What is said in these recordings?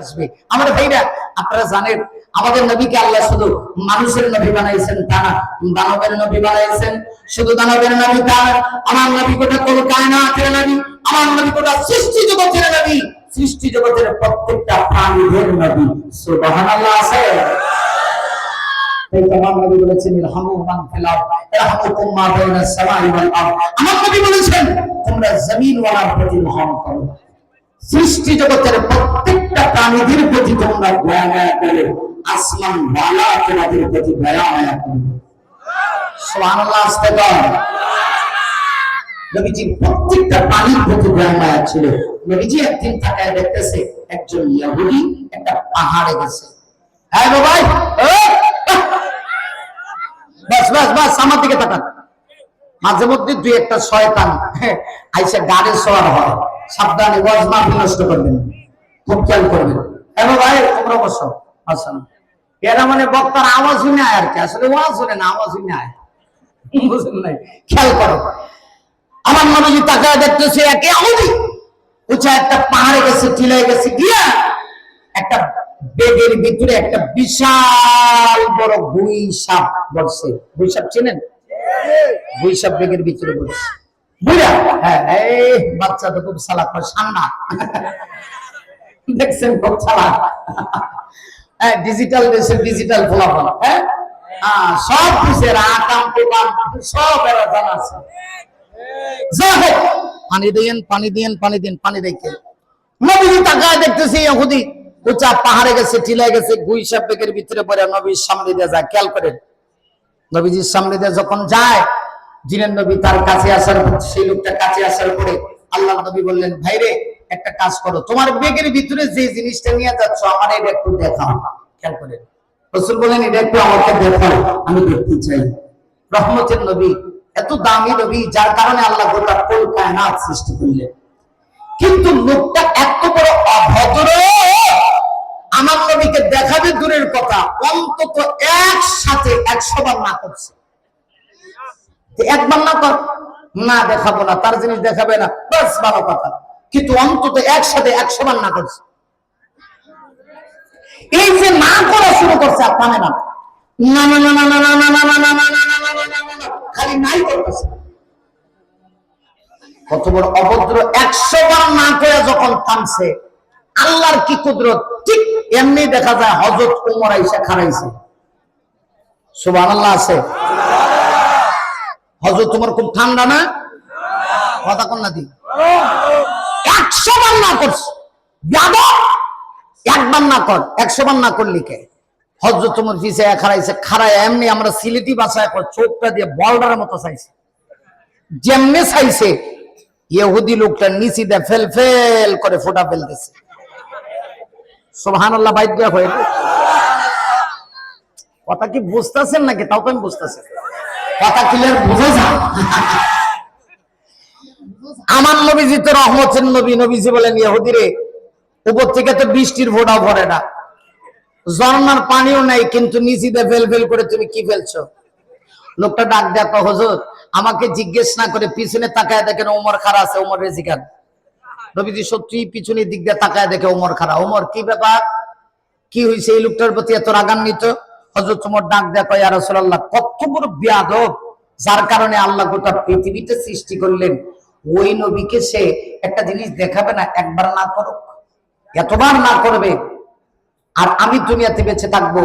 আসবে। আমার ভাইরা, আপনারা জানেন, আমাদের নবীকে আল্লাহ শুধু মানুষের নবী বানাইছেন তা না, দানবের নবী বানাইছেন। শুধু দানবের নবী তা আমার নবী কোটা কোন কায়নাতের নবী, আমার নবী কোটা সৃষ্টি জগতের নবী, সৃষ্টি জগতের প্রত্যেকটা প্রাণীদের নবী। সুবহানাল্লাহ, আছে? তো আমার নবী বলেছেন, ইরহামু মান ফিল আরদ ইরহামুকুম মা বাইনাস সামাই ওয়াল আরদ। আমার নবী বলেছেন, তোমরা জমিন ওয়ালার প্রতি রহম করো। সৃষ্টি জগতের প্রত্যেকটা প্রাণীদের প্রতি তোমরা দয়া করে আসমান ওয়ালা তোমাদের প্রতি মায়া প্রাণীর প্রতি মায়া একজন একটা পাহাড়ে গেছে। হ্যাঁ মাঝে মধ্যে দুই একটা শয়তান আইসা গাড়ি সওয়ার হয়। সাবধানে ওয়াজ মাহফিল নষ্ট করবেন। খুব খেয়াল করবেন। হ্যালো ভাই তোমরা বসো। আসেন এরা মানে বক্তার আওয়াজ শুনে আয় আর কি। আসলে ওয়াজ শুনে না আওয়াজ শুনে আয় বুঝলেন নাই? খেয়াল করো। আমার নবীজি তাকায় দেখতেছে একে আউদি উঁচা একটা পাহাড়ে গেছে টিলায় গেছে, গিয়া একটা বেগের ভিতরে একটা বিশাল বড় গুই সাপ বসছে গুই সাপ চেনেন? গুই সাপ বেগের ভিতরে বসছে হ্যাঁ বাচ্চা তো খুব দেখছেন খুব হ্যাঁ ডিজিটাল দেশের ডিজিটাল ফলাফল হ্যাঁ? হ্যাঁ, সব আকাম সব এরা জানা আছে। পানি দিয়েন পানি দিয়েন পানি দিন পানি রেখে নবীজি তাকায় দেখতেছি ইহুদি। উঁচা পাহাড়ে গেছে টিলায় গেছে গুই সাপ বেগের ভিতরে পড়ে নবীর সামনে দিয়ে যায়। খেয়াল করেন। নবীজির সামনে দিয়ে যখন যায় জিনের নবী তার কাছে আসার সেই লোকটা কাছে আসার পরে আল্লাহ নবী বললেন, ভাইরে, একটা কাজ করো, তোমার বেগের ভিতরে যে জিনিসটা নিয়ে যাচ্ছ, আমার এটা একটু দেখাও। খেয়াল করেন। রসুল বলেন, এটা একটু আমাকে দেখাও, আমি দেখতে চাই। রহমতের নবী, এত দামি নবী, যার কারণে আল্লাহ গোটা কোল কায়নাত সৃষ্টি করলেন। কিন্তু লোকটা এত বড় অভদ্র, আমার নবীকে দেখাবে দূরের কথা, অন্তত একসাথে একশো বার না করছে। একবার না কর না দেখাবো না তার জিনিস দেখাবে না বাস ভালো কথা কিন্তু অন্তত একসাথে একশো বার না করছে এই যে না করা শুরু করছে আর মানে না কত বড় অভদ্র একশো না করে যখন থামছে আল্লাহর ঠিক এমনি দেখা যায় আছে হজরত তোমার খুব ঠান্ডা না? কথা কন না দি। একশো বার না করছে। একবার না কর, একশো বার না করলি কে? হজরত তোমার পিছিয়ে খারাইছে খারায় এমনি আমরা সিলেটি বাসায় কর চোখটা দিয়ে বলডারের মতো চাইছে। যেমনি চাইছে, ইহুদি লোকটা নিচি দিয়ে ফেল ফেল করে ফোটা ফেলতেছে। সোহান আল্লাহ হয়ে কথা কি বুঝতেছেন নাকি? তাও তো আমি বুঝতেছি। আমার নবীজি তো রহমতের নবী, নবীজি বলেন, ইহুদিরে, উপর থেকে তো বৃষ্টির ফোটাও পড়ে না। ঝর্ণার পানিও নাই, কিন্তু নিচিতে ফেল ফেল করে তুমি কি ফেলছো? লোকটা ডাক দেখো হজুর, আমাকে জিজ্ঞেস না করে পিছনে তাকায় দেখেন ওমর খারা আছে, ওমর রেজিকান। নবীজি সত্যি পিছনের দিক দিয়ে তাকায় দেখে ওমর খারা ওমর, কি ব্যাপার? কি হয়েছে এই লোকটার প্রতি এত রাগান্বিত? হজরত তোমার ডাক দেখো ইয়া কত বড় বিয়াদব যার কারণে আল্লাহ গোটা পৃথিবীতে সৃষ্টি করলেন। ওই নবীকে সে একটা জিনিস দেখাবে না, একবার না করুক, এতবার না করবে। আর আমি দুনিয়াতে বেঁচে থাকব,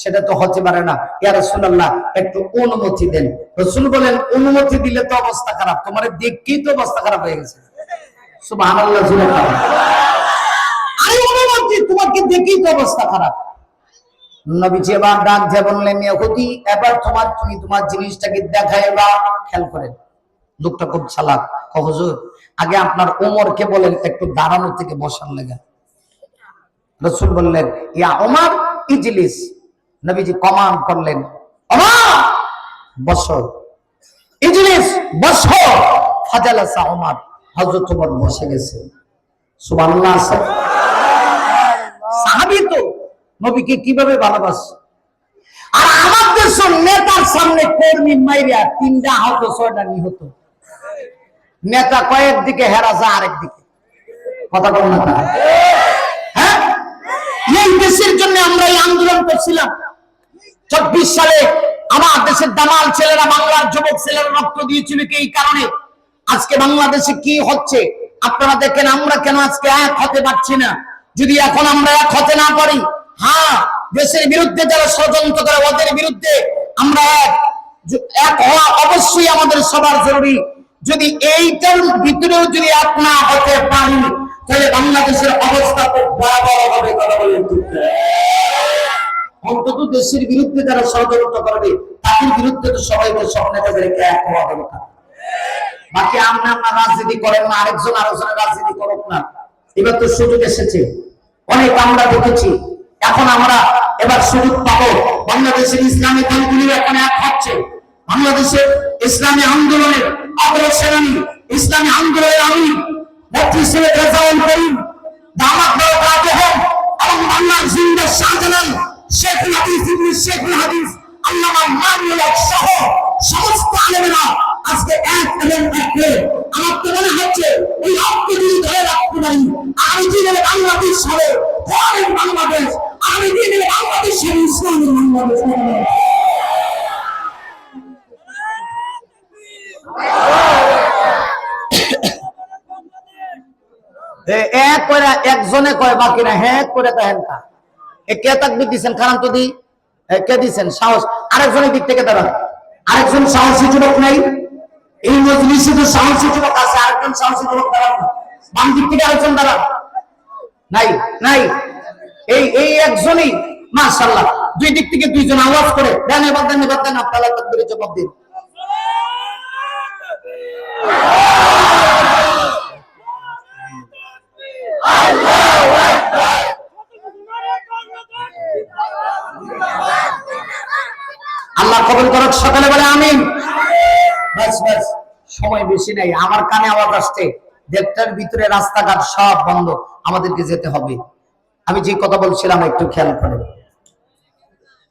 সেটা তো হতে পারে না। ইয়া রাসূলুল্লাহ, একটু অনুমতি দেন। রসুল বলেন, অনুমতি দিলে তো অবস্থা খারাপ, তোমার দেখকেই তো অবস্থা খারাপ হয়ে গেছে। জুড়ে অনুমতি তোমাকে দেখেই তো অবস্থা খারাপ। নবীজি এবার ডাক দিয়ে বললেন ইহুদি এবার তোমার, তুমি তোমার জিনিসটাকে দেখাইবা খেয়াল করেন। লোকটা খুব চালাক। হুজুর, আগে আপনার ওমরকে বলেন, একটু দাঁড়ানো থেকে বসার লেগে। রসুল বললেন, ইয়া ওমর, ইজলিস। নবীজি কমান করলেন, ওমর, বসো। ইজলিস, বসো। ফাজালাসা ওমর, হযরত ওমর বসে গেছে। সুবহানাল্লাহ আছে সাহাবী তো নবীকে কীভাবে ভালোবাসছে আর আমার দেশের নেতার সামনে কর্মী মাইরিয়া তিনটা আহত, ছয়টা নিহত। নেতা কয়েক দিকে, হেরা যায় আরেক দিকে। কথা বল না? হ্যাঁ? আন্দোলন করছিলাম। চব্বিশ সালে আমার দেশের দামাল ছেলেরা, বাংলার যুবক ছেলেরা রক্ত দিয়েছিল কি এই কারণে? আজকে বাংলাদেশে কি হচ্ছে? আপনারা দেখেন আমরা কেন আজকে এক হতে পারছি না? যদি এখন আমরা এক হতে না পারি হ্যাঁ দেশের বিরুদ্ধে যারা ষড়যন্ত্র করে, ওদের বিরুদ্ধে আমরা এক এক হওয়া অবশ্যই আমাদের সবার জরুরি। যদি এইটার ভিতরেও যদি এক না হতে পারি, তাহলে বাংলাদেশের অবস্থা খুব ভয়াবহ কথা বলেন অন্তত দেশের বিরুদ্ধে যারা ষড়যন্ত্র করবে, তাদের বিরুদ্ধে তো সবাইকে সব এক হওয়া দরকার। বাকি আমরা আমরা রাজনীতি করেন না, আরেকজন আরেকজনের রাজনীতি করুক না। এবার তো সুযোগ এসেছে। অনেক আমরা দেখেছি এখন আমরা এবার সুযোগ পাবো। বাংলাদেশের ইসলামী দলগুলি এখন এক হচ্ছে। বাংলাদেশের ইসলামী আন্দোলনের অগ্রসেনানী ইসলামী আন্দোলনের আমি রেজাউল করিম এবং বাংলার শাহজালাল, শেখ হাদিস শেখ হাদিস, আল্লামা সহ সমস্ত আলেমেরা আজকে এক এবং এক হয়ে আমার তো মনে হচ্ছে রক্ত যদি ধরে রাখতে পারি আমি দিনের বাংলাদেশ হবে। ফরেন এক করে একজনে কয়, বাকি না হ্যাঁ করে দেখেন কা তাকবি দিছেন? কারণ তো দি কে দিছেন? সাহস। আরেকজনের দিক থেকে দাঁড়ান। আরেকজন সাহসী যুবক নাই। এই মজলিসে তো সাহসী যুবক আছে, আরেকজন সাহসী যুবক দাঁড়ান। বাম দিক থেকে আরেকজন দাঁড়ান। নাই নাই। এই এই একজনই, মাশাআল্লাহ। দুই দিক থেকে দুইজন আওয়াজ করে এবার দেন আপনারা তাকবীরের জবাব দিন। আল্লাহ কবুল করুক, সকালে বলে ব্যাস সময় বেশি নাই, আমার কানে আওয়াজ আসছে। দেড়টার ভিতরে রাস্তাঘাট সব বন্ধ, আমাদেরকে যেতে হবে। আমি যে কথা বলছিলাম, একটু খেয়াল করে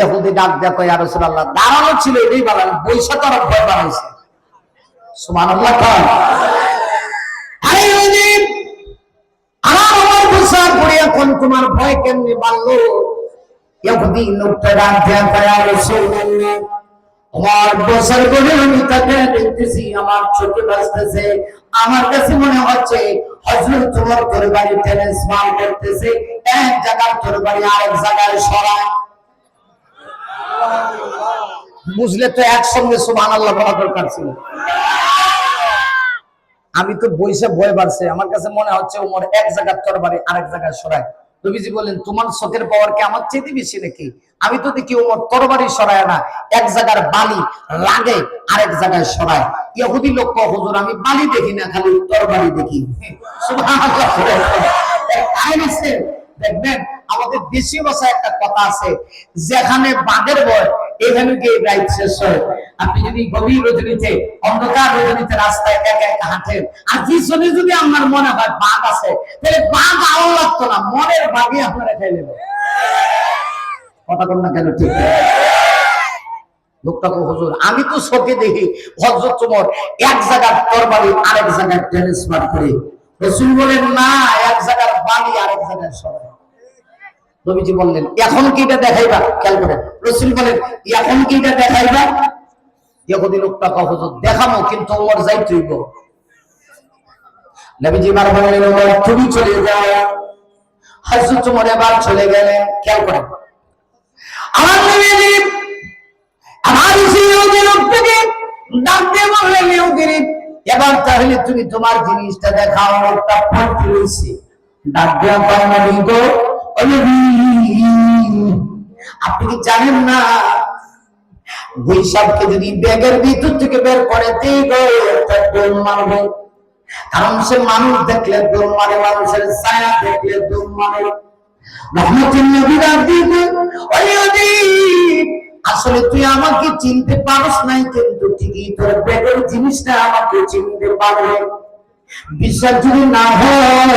ইহুদি ডাক দেখো ইয়া রাসূলুল্লাহ, দাঁড়ানো ছিল এটাই বানানো বৈশা তো আর ভয় বানাইছে। সুবহান আল্লাহ আরে আমার এখন তোমার ভয় কেমনে লোকটা ডাক রাসূলুল্লাহ আমি তাকে দেখতেছি, আমার বাজতেছে, আমার কাছে মনে হচ্ছে হজরত তোমার তরবারি ট্রান্সফার করতেছে, এক আরেক জায়গায় সরায়। বুঝলে তো একসঙ্গে সুবহান আল্লাহ বলা দরকার ছিল। আমি তো বইসে ভয় বাড়ছে, আমার কাছে মনে হচ্ছে ওমর এক জায়গার তরবারি আরেক জায়গায় সরায়। নবীজি বললেন, তোমার চোখের পাওয়ার কি আমার চেয়ে বেশি নাকি? আমি তো দেখি ওমর তরবারি সরায় না, এক জায়গার বালি লাগে আরেক জায়গায় সরায়। ইহুদি লোক হুজুর, আমি বালি দেখি না, খালি তরবারি দেখি। দেখবেন আমাদের দেশীয় ভাষায় একটা কথা আছে, যেখানে বাঘের ভয় এখানে গিয়ে রাইট শেষ হয়। আপনি যদি গভীর রজনীতে, অন্ধকার রজনীতে রাস্তায় একা একা হাঁটেন, আর পিছনে যদি আপনার মনে হয় বাঘ আছে, তাহলে বাঘ আলো লাগতো না, মনের বাঘে আপনারা খাই নেবে কথা কন না কেন, ঠিক আমি তো চোখে দেখি হজরত তোমার এক জায়গার তরবারি আরেক জায়গায় ট্রান্সফার করে। বলেন, না, এক জায়গার বালি আরেক জায়গায় সবাই নবীজি বললেন এখন কি এটা দেখাইবা? খেয়াল করেন রসুল বলেন এখন কি এটা দেখাইবা? ইহুদি লোকটা কহ হুজুর দেখামো কিন্তু ওমর যাই তুইব নবীজি বার বললেন ওমর তুমি চলে যাও। হযরত ওমর এবার চলে গেলেন খেয়াল করেন। তুমি তোমার জিনিসটা দেখাও একটা পড়তে রয়েছে। ডাক দেওয়া পায় না গো ও নবী, আপনি জানেন না? বৈশাখকে যদি ব্যাগের থেকে বের করে কারণ সে মানুষ দেখলে মারে, মানুষের ছায়া দেখলে মারে। আসলে তুই আমাকে চিনতে পারস নাই, কিন্তু ঠিকই তোর ব্যাগের জিনিসটা আমাকে চিনতে পারবে। বিশ্বাস যদি না হয়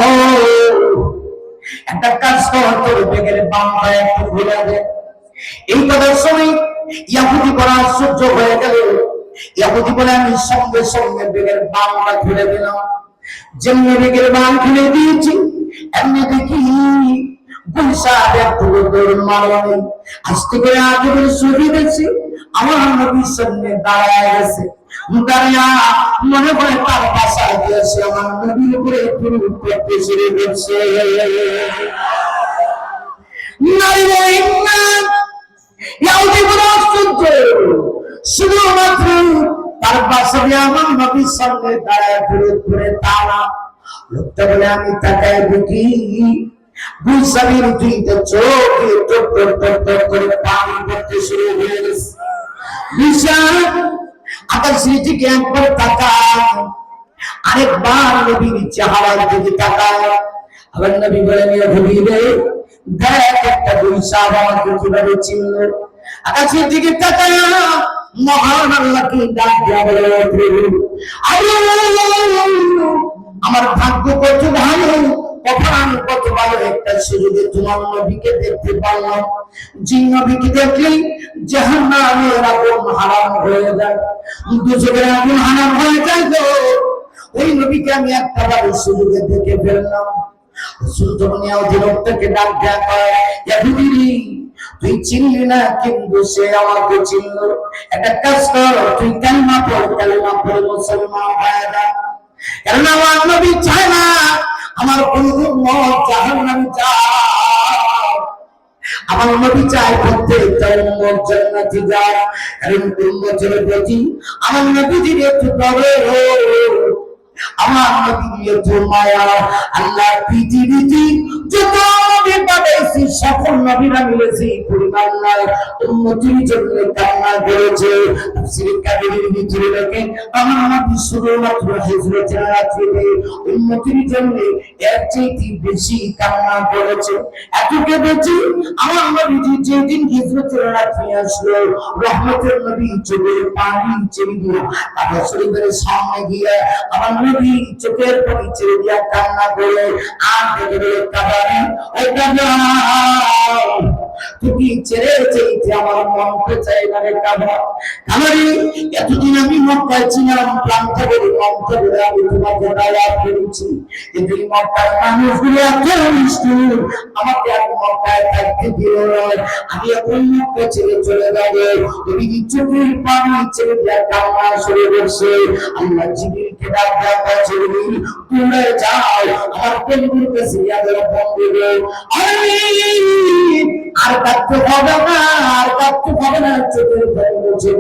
একটা কাজ কর, তোর বাম পায়ে একটু ঘুরে দে এই কথার সময় ইয়াহুদি আশ্চর্য হয়ে গেল। ইয়াহুদি বলে, আমি সঙ্গে সঙ্গে বেগের খুলে দিলাম। যেমনি বেগের বাম দিয়েছি এমনি দেখি আমার নবীর সামনে দাঁড়ায় গেছে। দাঁড়িয়া মনে করে তার বাসায় দিয়েছে, আমার নবীর উপরে পুরো করতে শুরু করছে নারী ইয়াহুদি বড় আশ্চর্য শুধুমাত্র তার বাসায় আমার নবীর সামনে দাঁড়ায় ঘুরে ঘুরে তারা। লোকটা বলে, আমি তাকায় দেখি গুলসাবির দুইটা চোখে টপ টপ টপ টপ করে পানি পড়তে শুরু হয়ে গেছে। বিশাল আকাশের দিকে একবার তাকায় আরেকবার নবীর চেহারার দিকে তাকায় আবার নবী বলেন ইহুদি রে দেখ একটা বৈশাখ আমাকে কীভাবে চিনল আকাশের দিকে তাকায় মহান আল্লাহকে ডাক দেয়া বলে প্রভু আল্লাহ, আমার ভাগ্য কত ভালো কত ভালো একটা সুযোগে তোমার নবীকে দেখতে পারলাম। নবীকে দেখলেই হারাম হয়ে যায়। দুজকের আগুন হারাম হয়ে যায় তো ওই নবীকে আমি একটা বারের সুযোগে দেখে ফেললাম। চিনলি না সে আমাকে একটা কাজ কর, তুই পড়, কালমা পড়ে মুসলমান না আমার অনুরূপ মত জাহান্নামে যায় আমার নবী চায় প্রত্যেকটা উম্মত জান্নাতে যায় কারণ উম্মতের প্রতি আমার নবীজির একটু তবে আমার নবীর একটু আল্লাহ পৃথিবীতে যত নবী সকল নবীরা মিলেছে পরিমাণ নয়। উম্মতির জন্য কান্না করেছে। তাফসীর কাবিরের ভিতরে দেখে আমার নবী শুধুমাত্র হিজরতের রাত্রিতে উম্মতির জন্য এর চাইতে বেশি কান্না করেছে। এত কেঁদেছে আমার নবীজি যেদিন হিজরতের রাত্রি আসলো, রহমতের নবী চোখের পানি ছেড়ে দিল। কাবা শরীফের সামনে গিয়ে আমার নবী চোখের পানি ছেড়ে দিয়া কান্না করে আর দেখে বলে কাবারি ও তুমি ছেড়ে আমার চাই না রে এতদিন আমি মক্কায় ছিলাম আমি করেছি। কিন্তু মানুষগুলো এত আমাকে আর মক্কায় থাকতে দিল আমি এখন ছেড়ে চলে যাব। তুমি চোখের পানি ছেড়ে দেওয়া কান্না শুরু করছে। আল্লাহ জিবিরকে ডাক দেওয়া বলছে জিবির তোমরা যাও আমার বন্ধুর কাছে ইয়াদের বন্ধু আমি আর কাঁদতে হবে না, আর কাঁদতে হবে না চোখের মুছে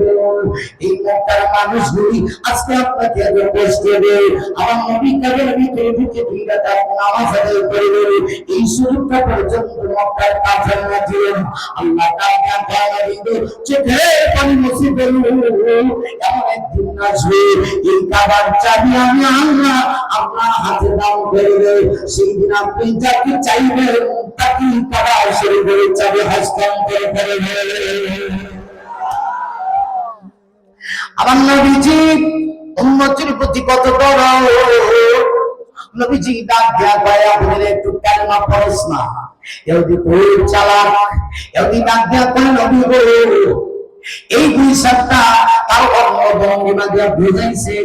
এই মক্কার মানুষগুলি আজকে আপনাকে এত কষ্ট দেবে, আমার নবী কাজের ভিতরে ঢুকে দুই রাকাত নামাজ আদায় করে দেবে, এই সুযোগটা পর্যন্ত মক্কার কাফের না দিলেন। আল্লাহ তাআলা তাআলা কিন্তু চোখের পানি দেব এমন একদিন আসবে। এই কাবার চাবি আমি আল্লাহ আপনার হাতে সেই দিন আপনি চাইবেন হস্তান্তর করে আমার নবীজি, উম্মতির প্রতি কত বড়। নবীজি ডাক দেয়া একটু কালমা পড়স না। এদি চালাক এদি ডাক দেয়া করে নবী গো এই দুই সপ্তাহ তার অন্য ভঙ্গিমা দিয়া বুঝাইছে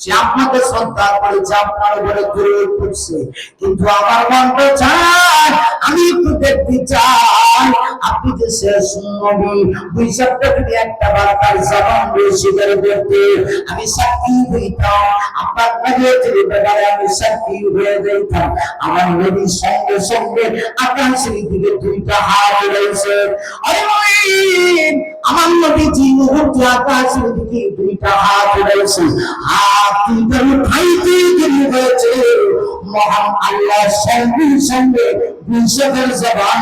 সে আপনাকে শ্রদ্ধা করেছে আপনার উপরে দূরে করছে। কিন্তু আমার মনটা চায়, আমি একটু দেখতে চাই আপনি যে শেষ নবী, দুই সপ্তাহ একটা বার তার জবান স্বীকার করতে। আমি সাক্ষী হইতাম, আপনার কাজে যদি ব্যাপারে আমি সাক্ষী হয়ে যাইতাম, আমার নবীর সঙ্গে সঙ্গে আকাশের দিকে দুইটা হাত রয়েছে আমার নবীজি মুহূর্তে আকাশের দিকে দুইটা হাত রয়েছে হাত দুইটা উঠাইতে দেরি হয়েছে। আল্লাহ সঙ্গে সঙ্গে বিশ্বকের জবান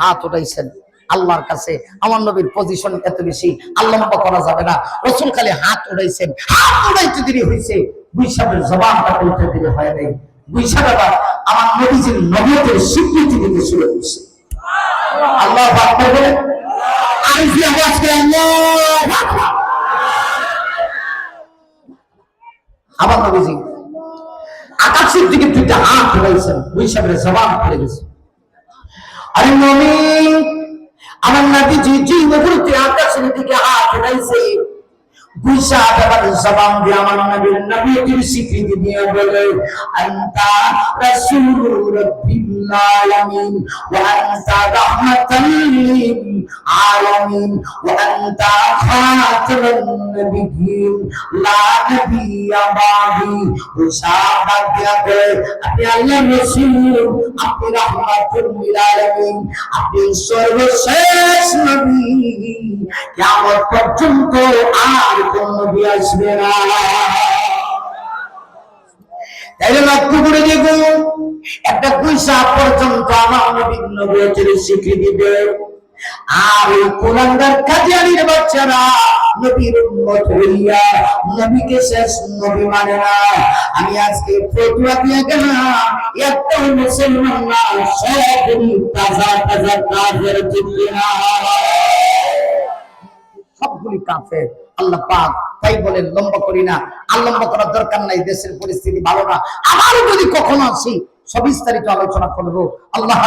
হাত উঠাইছেন, আল্লাহর কাছে আমার নবীর পজিশন এত বেশি, আল্লাহ করা যাবে না। রসুল খালি হাত উঠাইছেন। হাত উঠাইতে দেরি হয়েছে বৈশাখের জবানটা বলতে দেরি হয় নাই। আবার আমার নবীজির নবতের স্বীকৃতি দিতে শুরু করছে। আল্লাহ বলে আমি যে আওয়াজ করে আল্লাহু আমার নবীজি আকাশের দিকে দুইটা হাত ফেলাইছেন, ওই সাহেবের জবাব ফেলে গেছে। আরে নবী আমার নাবি জি জি মুহূর্তে আকাশের দিকে হাত ধরেছে গুইসা আবার জবান দিয়ে আমার নবীর নবীর স্বীকৃতি দিয়ে বলে, আন্তা রাসূলুর রাব্বিল আলামিন, ওয়া আন্তা রাহমাতাল লিল আলামিন, ওয়া আন্তা খাতামুন নবিয়্যিন, লা নাবিয়্যা বাদি। গুইসা দিয়া বলে, আপনি আল্লাহ রাসূল, আপনি রাহমাতুল লিল আলামিন, আপনি সর্বশেষ নবী। কিয়ামত পর্যন্ত আর আসবে না তাইলে লক্ষ্য করে দেখুন একটা পয়সা পর্যন্ত আমার নবীর নবীর স্বীকৃতি দেয়। আর কাজিয়ানির বাচ্চারা নবীর উম্মত হইয়া নবীকে শেষ নবী মানে না। আমি আজকে ফতুয়া দিয়ে গেলাম, একটা মুসলমান না সবগুলি তাজা তাজা কাজের দিল্লি না সবগুলি কাফের। আল্লাহ পাক তাই বলেন, লম্বা করি না। আর লম্বা করার দরকার নাই, দেশের পরিস্থিতি ভালো না। আবার যদি কখনো আসি, সবিস্তারিত আলোচনা করব। আল্লাহ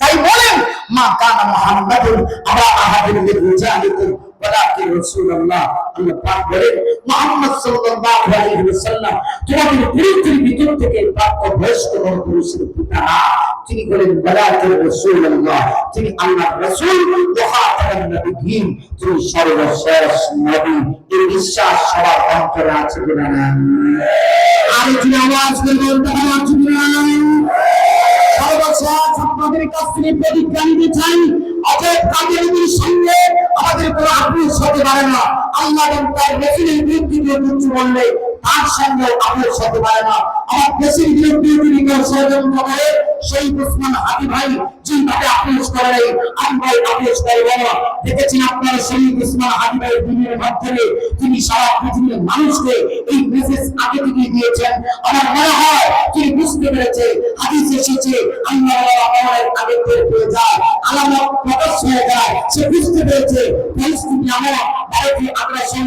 তাই বলেন, মা কানা মুহাম্মাদুন আবা আহাদিন মিন রিজালিকুম তোমাদের পুরুষদের ভিতর থেকে প্রাপ্ত বয়স্ক পুরুষের পিতা। না তিনি বলেন ওয়ালাকিন রাসূলুল্লাহ তিনি আল্লাহর রাসূল খাতামুন নবিয়্যিন তিনি সর্বশেষ নবী এই বিশ্বাস সবার অন্তরে আছে কিনা না আর তিনি আওয়াজ করে বলতে আছে কিনা সর্বশেষ আপনাদের কাছ থেকে প্রতিজ্ঞা নিতে চাই অতএব কাদিয়ানিদের সঙ্গে আমাদের কোনো আপোষ হতে পারে না আল্লাহ এবং তার রসুলের বিরুদ্ধে কিছু বললে তার সঙ্গে আপোষ হতে পারে না। আমার দেশের বিরুদ্ধে কেউ ষড়যন্ত্র সেই উসমান হাদি ভাই যেভাবে আপোষ করে নাই। আমরা আপোষ করব না দেখেছেন আপনারা সেই উসমান হাদি ভাই দিনের মাধ্যমে তিনি সারা পৃথিবীর মানুষকে এই মেসেজ আগে থেকে দিয়েছেন। আমার মনে হয় তিনি বুঝতে পেরেছে, হাদিস এসেছে, আল্লাহ আমাদের আগে টের পেয়ে যায় আলামত প্রকাশ হয়ে যায়। সে বুঝতে পেরেছে পরিস্থিতি আমার ভারতীয় আগ্রাসন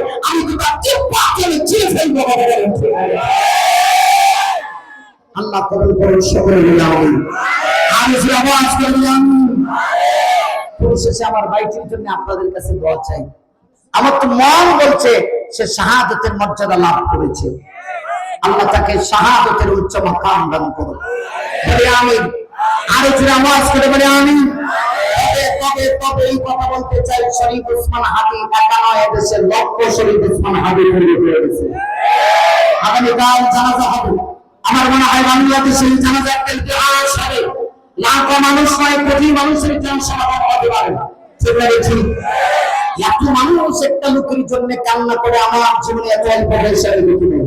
আল্লাহ কবুল করুন সকলে বলে আমি আমি যে আওয়াজ করলাম আমার ভাইটির জন্য আপনাদের কাছে দোয়া চাই। আমার তো মন বলছে, সে শাহাদতের মর্যাদা লাভ করেছে। আল্লাহ তাকে শাহাদতের উচ্চ মাকাম দান করুন। বলে আমি আরও জোরে আওয়াজ করে বলে আমি তবে তবে এই কথা বলতে চাই, শরীফ উসমান হাদি একা নয়, এদেশে লক্ষ শরীফ উসমান হাদি তৈরি হয়ে গেছে। আগামীকাল জানাজা হবে। আমার মনে হয় বাংলাদেশে জানাজা একটা লাখো মানুষ নয়, কোটি মানুষের সমাগম হতে পারে ঠিক এত মানুষ একটা লোকের জন্য কান্না করে আমার জীবনে এত অল্প দেখি।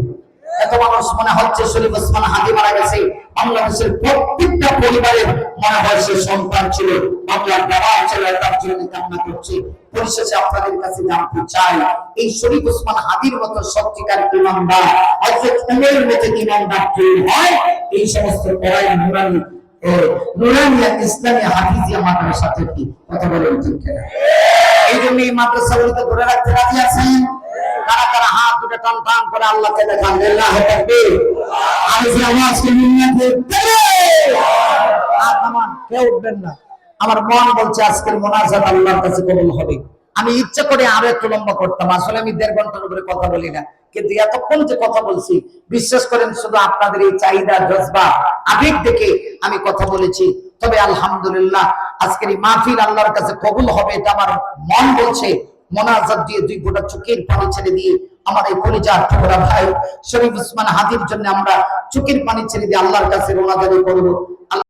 এত মানুষ মনে হচ্ছে শরীফ ওসমান হাদি মারা গেছে। বাংলাদেশের প্রত্যেকটা পরিবারের মনে হয় সে সন্তান ছিল। বাংলার বাবা ছেলে তার জন্য কান্না করছে। পরিশেষে আপনাদের কাছে জানতে চাই, এই শরীফ ওসমান হাদির মতো সত্যিকার ইমানদার হযরত উমরের মতো ইমানদার তৈরি হয়? এই সমস্ত পড়াই নুরানি নুরানিয়া ইসলামী হাফিজিয়া মাদ্রাসা থেকে কথা বলেন ঠিক এই জন্য এই মাদ্রাসাগুলিকে ধরে রাখতে রাজি আছেন? হাত টান টান করে আল্লাহকে দেখান আল্লাহ তাকবীর আমি যে আওয়াজকে মিলিয়ে হাত নামান কেউ উঠবেন না। আমার মন বলছে আজকের মোনাজাত আল্লাহর কাছে কবুল হবে। আমি ইচ্ছা করে আরও একটু লম্বা করতাম। আসলে আমি দেড় ঘণ্টার উপরে কথা বলি না। কিন্তু এতক্ষণ যে কথা বলছি বিশ্বাস করেন শুধু আপনাদের এই চাহিদা জজবা আবেগ দেখে আমি কথা বলেছি। তবে আলহামদুলিল্লাহ আজকের এই মাহফিল আল্লাহর কাছে কবুল হবে এটা আমার মন বলছে। মোনাজাত দিয়ে দুই গোটা চোখের পানি ছেড়ে দিয়ে আমার এই কলিজার টুকরা ভাই। শরীফ উসমান হাদির জন্য আমরা চুকির পানি ছেড়ে দিয়ে আল্লাহর কাছে রোনাদারি করব।